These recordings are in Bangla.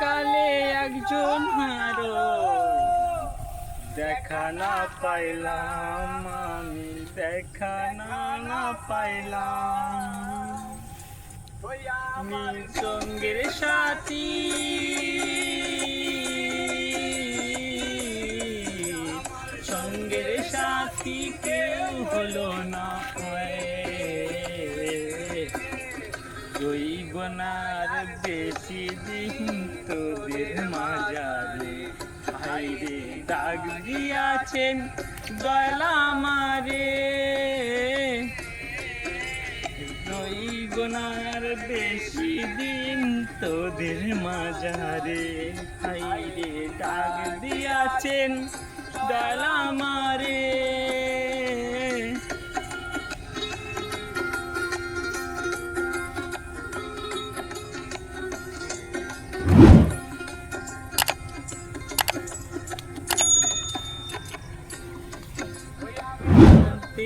কালে একজন হারো। দেখা না পাইলাম আমি, দেখা না না পাইলাম। সঙ্গের সাথী। সঙ্গের সাথী কেউ হলো না। জৈবনার বেশি দিন তোদের মাজারে হাইরে দাগ দিয়াছেন গলা মারে গোনার বেশি দিন তোদের মাজারে হাইরে দাগ দিয়াছেন গলা মারে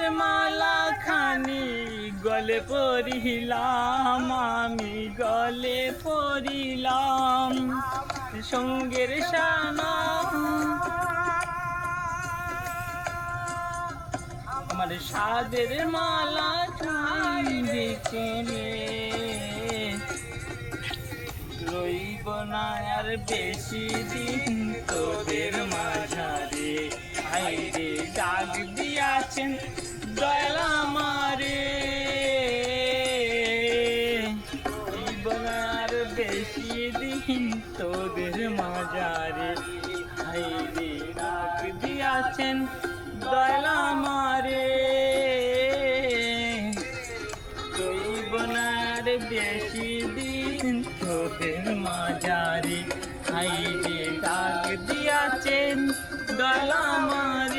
বাসার মালা খানি গলে পরিলাম আমি গলে পরিলাম সঙ্গের সানা আমার সাদের মালা চুরি চলে রইব না আর বেশি দিন তোদের আইরে ডাক দিয়াছেন, দয়ালা মারে রইব না আর বেশি দিন তোদের মাঝারে। আইরে ডাক দিয়াছেন, দয়ালা মারে জীবনার বেশি দিন তোদের মাজারে হাইরে ডাক দিয়াছেন গলা মারে